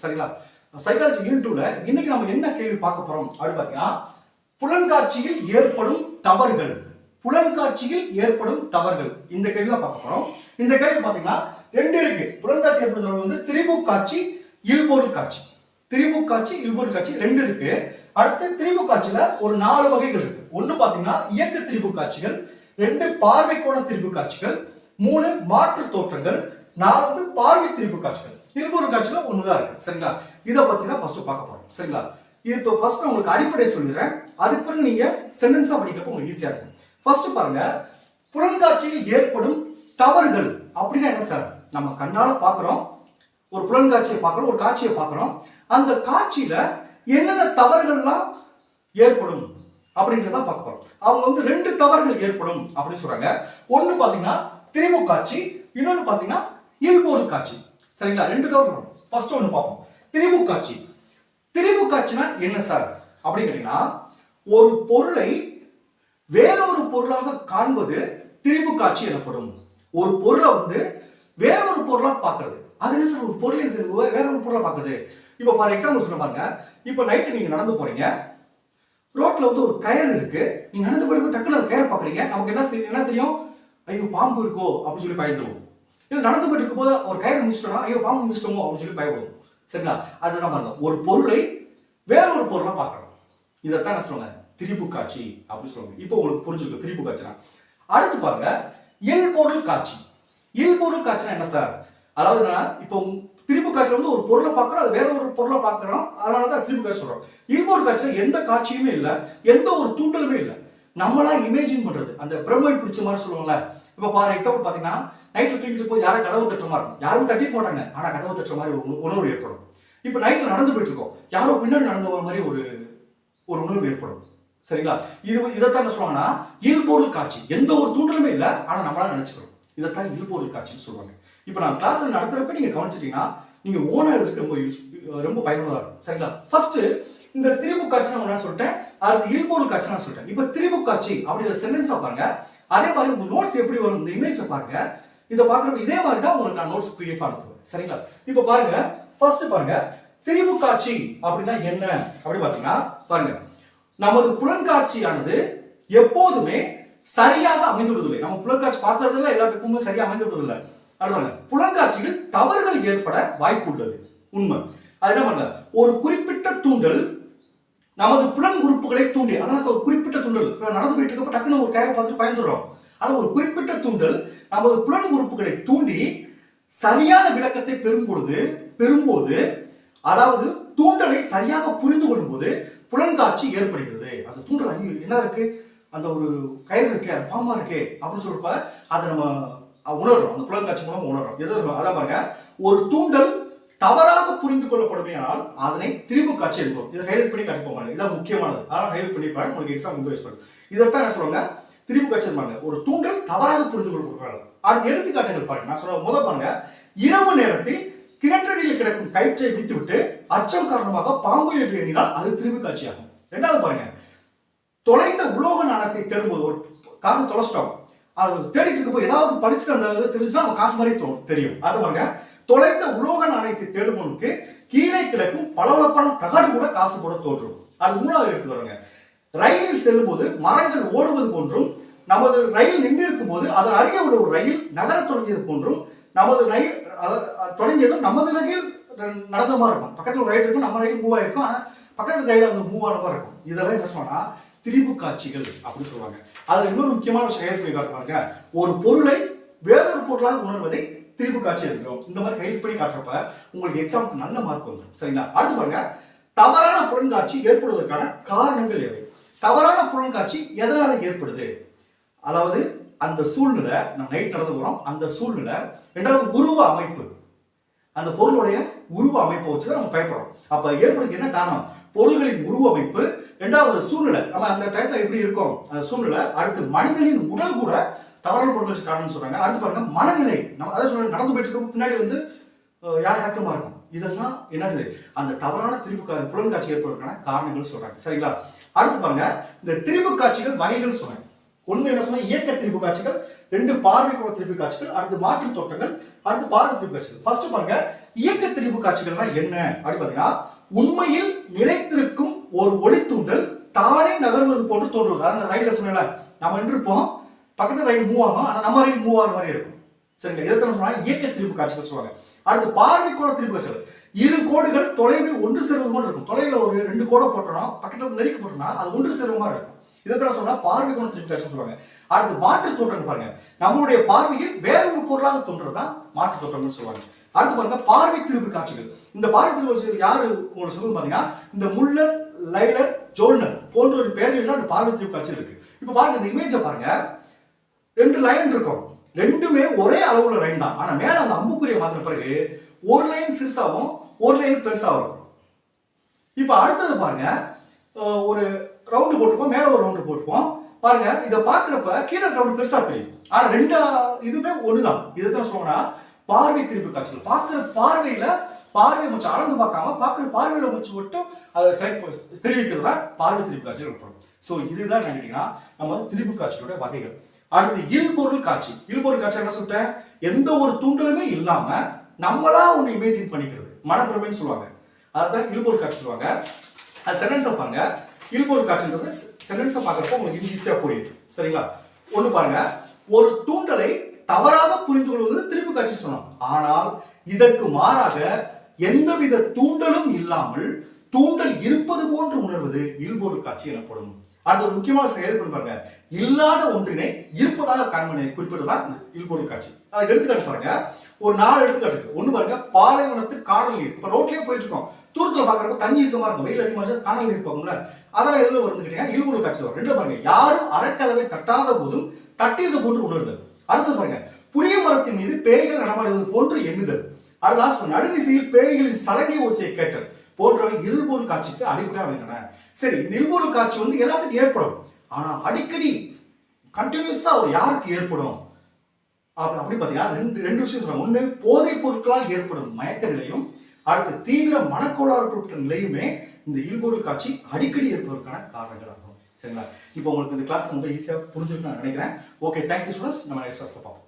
சரிங்களா? Psychology unit டூல இன்னைக்கு நம்ம என்ன கேள்வி பார்க்க போறோம் அப்படின்னு பார்த்தீங்கன்னா புலன்காட்சியில் ஏற்படும் தவறுகள். புலன்காட்சியில் ஏற்படும் தவறுகள். இந்த கேள்வி தான் பார்க்க போறோம். இந்த கேள்வி பார்த்தீங்கன்னா ரெண்டு இருக்கு. புலன்காட்சி ஏற்படும் தவறு வந்து திரிபு காட்சி இல்பொருள் காட்சி. திரிபு காட்சி இல்பொருள் காட்சி ரெண்டு இருக்கு. அடுத்து திரிபு காட்சியில ஒரு நாலு வகைகள் இருக்கு. ஒன்னு பாத்தீங்கன்னா இயக்க திரிபு காட்சிகள் ரெண்டு பார்வை கோண திரிபு காட்சிகள் மூணு மாற்று தோற்றங்கள் நாலு வந்து பார்வை திரிபு காட்சிகள். இதுல காட்சியில தான் இருக்கு. சரிங்களா? இதை பற்றி தான் ஃபர்ஸ்ட் பார்க்க போகிறோம் சரிங்களா? இது இப்போ ஃபர்ஸ்ட் உங்களுக்கு அடிப்படை சொல்லிடுறேன். அதுக்கு பிறகு சென்டென்ஸாக சென்டென்ஸா படிக்கிறப்ப உங்களுக்கு ஈஸியாக இருக்கும். ஃபர்ஸ்ட் பாருங்க. புலன்காட்சியில் ஏற்படும் தவறுகள் அப்படின்னா என்ன சார் நம்ம கண்ணால பார்க்குறோம். ஒரு புலன்காட்சியை பார்க்குறோம் ஒரு காட்சியை பார்க்குறோம். அந்த காட்சியில என்னென்ன தவறுகள்லாம் ஏற்படும் அப்படின்றத பார்க்க போறோம். அவங்க வந்து ரெண்டு தவறுகள் ஏற்படும் அப்படின்னு சொல்றாங்க. ஒன்னு பாத்தீங்கன்னா திரிமு காட்சி இன்னொன்னு பார்த்தீங்கன்னா இல்பொருள் காட்சி. சரிங்களா? ரெண்டு தவறு ஃபர்ஸ்ட் ஒன்று பார்ப்போம். திரிபுக்காட்சி. திரிபுக்காட்சினா என்ன சார்? அப்படின்னு கேட்டீங்கன்னா ஒரு பொருளை வேறொரு பொருளாக காண்பது திரிபு காட்சி எனப்படும். ஒரு பொருளை வந்து வேறொரு பொருளாக பார்க்கறது. அது என்ன சார்? ஒரு பொருள் வே- வேற ஒரு பொருளை பார்க்குது. இப்போ ஃபார் எக்ஸாம்பிள் சொல்ல பாருங்க. இப்போ நைட்டு நீங்கள் நடந்து போறீங்க. ரோட்ல வந்து ஒரு கயறு இருக்கு. நீங்க நடந்து போய் டக்குனு அந்த கயரை பாக்குறீங்க நமக்கு என்ன என்ன தெரியும்? ஐயோ பாம்பு இருக்கோ? அப்படின்னு சொல்லி பயந்துருவோம். இல்லை நடந்து போயிட்டு இருக்கும்போது ஒரு கயிறு முடிச்சிட்டோம்னா ஐயோ பாம்பு முடிச்சிட்டோமோ அப்படின்னு சொல்லி பயப்படும். சரிங்களா? அதுதான் பாருங்க. ஒரு பொருளை வேற ஒரு பொருளாக பார்க்கணும். இதைத்தான் என்ன சொல்லுவாங்க திரிபு காட்சி அப்படின்னு சொல்லுவாங்க. இப்போ உங்களுக்கு புரிஞ்சிருக்கு திரிபு காட்சினா. அடுத்து பாருங்க. இல்பொருள் காட்சி. இல்பொருள் காட்சினா என்ன சார்? அதாவது என்ன இப்போ திரிபு காட்சியில் வந்து ஒரு பொருளை பார்க்குறோம் அது வேற ஒரு பொருளை பார்க்குறோம். அதனால தான் திரிபு காட்சி சொல்றோம். இல்பொருள் காட்சியில் எந்த காட்சியுமே இல்லை எந்த ஒரு தூண்டலுமே இல்லை. நம்மளா இமேஜின் பண்ணுறது அந்த பிரம்மை பிடிச்ச மாதிரி சொல்லுவாங்கல்ல இப்போ ஃபார் எக்ஸாம்பிள் பார்த்தீங்கன்னா நைட்டில் தூங்கிட்டு போய் யாரும் கதவு தட்டுற மாதிரி இருக்கும். யாரும் தட்டி மாட்டாங்க ஆனால் கதவு தட்டுற மாதிரி ஒரு உணர்வு ஏற்படும். இப்போ நைட்டில் நடந்து போயிட்டு இருக்கோம். யாரோ பின்னாடி நடந்து போகிற மாதிரி ஒரு ஒரு உணர்வு ஏற்படும். சரிங்களா? இது இதைத்தான் என்ன சொல்லுவாங்கன்னா இல்பொருள் காட்சி. எந்த ஒரு தூண்டலுமே இல்லை. ஆனால் நம்மளால நினைச்சுக்கிறோம். இதைத்தான் இல்பொருள் காட்சின்னு சொல்லுவாங்க. இப்போ நான் கிளாஸ் நடத்துறப்ப நீங்கள் கவனிச்சிட்டீங்கன்னா நீங்கள் ஓனா எழுதுக்கு ரொம்ப யூஸ் ரொம்ப பயனுள்ளதாக இருக்கும். சரிங்களா? ஃபர்ஸ்ட் இந்த திரிபு காட்சி நான் என்ன சொல்லிட்டேன். அடுத்து இல்பொருள் காட்சி நான் சொல்லிட்டேன். இப்போ திரிபு காட்சி அப்படிங்கிற சென்டென்ஸாக பாருங்க. அதே மாதிரி உங்க நோட்ஸ் எப்படி வரும்? இந்த இமேஜை பாருங்க. இதை பார்க்குறப்ப இதே மாதிரி தான் உங்களுக்கு நான் நோட்ஸ் பிடிஎஃப் அனுப்புவேன். சரிங்களா? இப்போ பாருங்க. ஃபர்ஸ்ட் பாருங்க. திரிபு காட்சி அப்படின்னா என்ன? அப்படி பார்த்தீங்கன்னா பாருங்க. நமது புலன்காட்சியானது எப்போதுமே சரியாக அமைந்துவிடுவதில்லை. நம்ம புலன்காட்சி பார்க்கறதுல எல்லா பக்கமும் சரியா அமைந்துவிடுவதில்லை. அடுத்தாங்க புலன்காட்சியில் தவறுகள் ஏற்பட வாய்ப்பு உள்ளது உண்மை. அது என்ன பண்ணல ஒரு குறிப்பிட்ட தூண்டல் நமது புலன் உறுப்புகளை தூண்டி அதனால் ஒரு குறிப்பிட்ட தூண்டல். நடந்து போயிட்டு இருக்கப்ப டக்குன்னு ஒரு கயிறை பார்த்துட்டு பயந்துடுறோம். அது ஒரு குறிப்பிட்ட தூண்டல். நமது புலன் உறுப்புகளை தூண்டி சரியான விளக்கத்தை பெறும் பொழுது பெறும்போது அதாவது தூண்டலை சரியாக புரிந்து கொள்ளும்போது புலன்காட்சி ஏற்படுகிறது. அந்த தூண்டல் ஐயோ என்ன இருக்கு? அந்த ஒரு கயிறு இருக்கே அது பாம்பா இருக்கே அப்படின்னு சொல்றப்ப அதை நம்ம உணர்றோம். அந்த புலன்காட்சி மூலம் உணர்றோம். எது அதான் பாருங்க. ஒரு தூண்டல் தவறாக புரிந்து கொள்ளப்படுமையானால் அதனை திரும்ப காட்சி என்போம் இதை ஹைலைட் பண்ணி காட்டிப்போம் இதான் முக்கியமானது. அதனால் ஹைலைட் பண்ணி பாருங்க உங்களுக்கு எக்ஸாம் வந்து யூஸ் பண்ணும். இதைத்தான் என்ன சொல்லுவாங்க? திரும்ப காட்சி இருப்பாங்க ஒரு தூண்டல் தவறாக புரிந்து கொள்ளப்படுறாங்க அடுத்து எடுத்துக்காட்டுகள் பாருங்க. நான் சொல்ல முத பாருங்க. இரவு நேரத்தில் கிணற்றடியில் கிடக்கும் கயிற்றை விட்டுவிட்டு அச்சம் காரணமாக பாம்பு என்று எண்ணினால் அது திரும்ப காட்சியாகும். ரெண்டாவது பாருங்க. தொலைந்த உலோக நாணத்தை தேடும்போது ஒரு காசு தொலைச்சிட்டோம். அது தேடிட்டு இருக்கப்போ ஏதாவது படிச்சுட்டு அந்த இதை தெரிஞ்சுன்னா நம்ம காசு மாதிரி தோணும் தெரியும். அது பாருங்க தொலைந்த உலோக நாணயத்தை தேடுபவனுக்கு கீழே கிடக்கும் பளபளப்பான தகடு கூட காசு கூட தோன்றும். அது மூணாவது எடுத்து வருங்க ரயிலில் செல்லும்போது மரங்கள் ஓடுவது போன்றும் நமது ரயில் நின்றிருக்கும் போது அதன் அருகே உள்ள ஒரு ரயில் நகர தொடங்கியது போன்றும் நமது ரயில் தொடங்கியதும் நமது ரயில் நடந்த மாதிரி இருக்கும். பக்கத்தில் ஒரு ரயில் இருக்கும் நம்ம ரயில் மூவ் ஆயிருக்கும் ஆனால் பக்கத்துல ரயில் அந்த மூவ் ஆன மாதிரி இருக்கும். இதெல்லாம் என்ன சொன்னா திரிபு காட்சிகள் அப்படின்னு சொல்லுவாங்க. அதில் இன்னொரு முக்கியமான விஷயம் ஹெல்ப் பண்ணி காட்டுவாங்க ஒரு பொருளை வேறொரு பொருளாக உணர்வதை திரும்பி காட்சி இருக்கும் இந்த மாதிரி ஹெல்ப் பண்ணி காட்டுறப்ப உங்களுக்கு எக்ஸாமுக்கு நல்ல மார்க் வந்துடும் சரிங்களா? அடுத்து பாருங்க. தவறான புலன்காட்சி ஏற்படுவதற்கான காரணங்கள் எவை? தவறான புலன்காட்சி எதனால ஏற்படுது? அதாவது அந்த சூழ்நிலை நம்ம நைட் நடந்து போறோம். அந்த சூழ்நிலை ரெண்டாவது உருவ அமைப்பு. அந்த பொருளுடைய உருவ அமைப்பை வச்சு தான் நம்ம பயப்படுறோம். அப்போ ஏற்படுக்கு என்ன காரணம்? பொருள்களின் உருவ அமைப்பு. ரெண்டாவது சூழ்நிலை. நம்ம அந்த டயத்தில் எப்படி இருக்கோம்? அந்த சூழ்நிலை. அடுத்து மனிதனின் உடல் கூட தவறான பொருட்கள் காரணம்னு சொல்றாங்க. அடுத்து பாருங்க மனநிலை. நம்ம அதாவது சொல்ற நடந்து போயிட்டு இருக்க பின்னாடி வந்து யார் நடக்கிற இருக்கும்? இதெல்லாம் என்னது அந்த தவறான திரிபு புலன் காட்சி ஏற்படுவதற்கான காரணங்கள் சொல்றாங்க. சரிங்களா? அடுத்து பாருங்க இந்த திரிபு காட்சிகள் வகைகள் சொன்னாங்க ஒன்று என்ன சொன்னால் இயக்க திருப்பு காட்சிகள் ரெண்டு பார்வை கோண திருப்பு காட்சிகள் அடுத்து மாற்று தோற்றங்கள் அடுத்து பார்வை திருப்பு காட்சிகள். ஃபர்ஸ்ட் பாருங்க இயக்க திருப்பு காட்சிகள்னா என்ன? அப்படின்னு பார்த்தீங்கன்னா உண்மையில் நிலைத்திருக்கும் ஒரு ஒளித்தூண்டல் தானே நகர்வது போன்று தோன்றுவது. அதாவது அந்த ரயில்ல சொன்னேன்ல நம்ம நின்றுப்போம் பக்கத்தில் ரயில் மூவ் ஆகும் ஆனால் நம்ம ரயில் மூவ் ஆகிற மாதிரி இருக்கும். சரிங்களா? இதை சொன்னால் இயக்க திருப்பு காட்சிகள் சொல்லுவாங்க. அடுத்து பார்வை கோண திருப்பு காட்சிகள். இரு கோடுகள் தொலைவில் ஒன்று சேருவது மாதிரி இருக்கும். தொலைவில் ஒரு ரெண்டு கோடை போட்டோம்னா பக்கத்தில் நெருக்கி போட்டோம்னா அது ஒன்று சேருவது மாதிரி இதை இதைத்தான் சொன்னா பார்வை கோண திரிபு சொல்லுவாங்க. அடுத்து மாற்று தோற்றம் பாருங்க. நம்மளுடைய பார்வையில் வேற ஒரு பொருளாக தோன்றதுதான் மாற்று தோற்றம்னு சொல்லுவாங்க. அடுத்து பாருங்க பார்வை திருப்பு காட்சிகள். இந்த பார்வை திருப்பு காட்சிகள் யாரு உங்களுக்கு சொல்லுவது பாத்தீங்கன்னா இந்த முல்லர் லைலர் ஜோல்னர் போன்ற ஒரு பேர்கள் தான் அந்த பார்வை திருப்பு காட்சி இருக்கு. இப்போ பாருங்க இந்த இமேஜை பாருங்க. ரெண்டு லைன் இருக்கும். ரெண்டுமே ஒரே அளவுல லைன் தான். ஆனா மேல அந்த அம்புக்குரிய மாத்திர பிறகு ஒரு லைன் சிறுசாவும் ஒரு லைன் பெருசாகவும் இருக்கும். இப்போ அடுத்தது பாருங்க ஒரு ரவுண்டு போட்டிருப்போம் மேலே ஒரு ரவுண்டு போட்டிருப்போம். பாருங்க இதை பார்க்குறப்ப கீழே ரவுண்டு பெருசாக தெரியும். ஆனால் ரெண்டு இதுவுமே ஒண்ணுதான். இதை தான் சொல்லணும்னா பார்வை திருப்பி காட்சிகள். பார்க்குற பார்வையில் பார்வை மூச்சு அளந்து பார்க்காம பார்க்குற பார்வையில் மூச்சு மட்டும் அதை செலக்ட் தான் பார்வை திருப்பி காட்சிகள் ஏற்படும் ஸோ இதுதான் என்ன கேட்டீங்கன்னா நம்ம திருப்பு காட்சியோட வகைகள். அடுத்து இல்பொருள் காட்சி. இல்பொருள் காட்சி என்ன சொல்லிட்டேன்? எந்த ஒரு தூண்டலுமே இல்லாம நம்மளா ஒன்று இமேஜின் பண்ணிக்கிறது. மனப்பிரமைன்னு சொல்லுவாங்க. அதுதான் இல்பொருள் காட்சி சொல்லுவாங்க. அது சென்டென்ஸை பாருங்க. இல்பொருள் காட்சின்றது சென்டென்ஸை பார்க்குறப்போ உங்களுக்கு ஈஸியாக புரியும். சரிங்களா? ஒன்று பாருங்க. ஒரு தூண்டலை தவறாக புரிந்து கொள்வது திருப்பு காட்சி சொன்னோம். ஆனால் இதற்கு மாறாக எந்தவித தூண்டலும் இல்லாமல் தூண்டல் இருப்பது போன்று உணர்வது இல்பொருள் காட்சி எனப்படும். அடுத்து ஒரு முக்கியமான செயல் பாருங்க. இல்லாத ஒன்றினை இருப்பதாக காண்பனை குறிப்பிட்டதான் இந்த இல்பொருள் காட்சி. அதை எடுத்துக்காட்டு பாருங்க. ஒரு நாலு எடுத்துக்காட்டு ஒன்று ஒண்ணு பாருங்க பாலைவனத்து காணல் நீர். இப்ப ரோட்லயே போயிட்டு இருக்கோம். தூரத்துல பாக்குறப்ப தண்ணி இருக்க மாதிரி இருக்கும். வெயில் அதிகமாக காணல் நீர் பார்க்கும்ல அதெல்லாம் எதுல வரும்னு கேட்டீங்கன்னா இல்பொருள் காட்சி வரும். ரெண்டு பாருங்க யாரும் அறக்கதவை தட்டாத போதும் தட்டியது போன்று உணர்தல். அடுத்தது பாருங்க புளிய மரத்தின் மீது பேய்கள் நடமாடுவது போன்று எண்ணுதல். அடுத்த லாஸ்ட் நடுநிசையில் பேய்களின் சலங்கை ஓசையை கேட்டல். போன்றவை இருள்பொருள் காட்சிக்கு அடிப்படையாக அமைகின்றன. சரி இந்த காட்சி வந்து எல்லாத்துக்கும் ஏற்படும். ஆனா அடிக்கடி கண்டினியூஸா ஒரு யாருக்கு ஏற்படும்? அப்படி அப்படி பார்த்தீங்கன்னா ரெண்டு ரெண்டு விஷயம் சொல்றாங்க ஒண்ணு போதைப் பொருட்களால் ஏற்படும் மயக்க நிலையும் அடுத்து தீவிர மனக்கோளாறு குறிப்பிட்ட நிலையுமே இந்த இல்பொருள் காட்சி அடிக்கடி ஏற்பதற்கான காரணங்கள் ஆகும். சரிங்களா? இப்போ உங்களுக்கு இந்த கிளாஸ் ரொம்ப ஈஸியாக புரிஞ்சுக்கணும்னு நான் நினைக்கிறேன். ஓகே தேங்க்யூ ஸ்டூடெண்ட்ஸ் நம்ம நெக்ஸ்ட் கிளாஸ்ல பார்ப்போம்.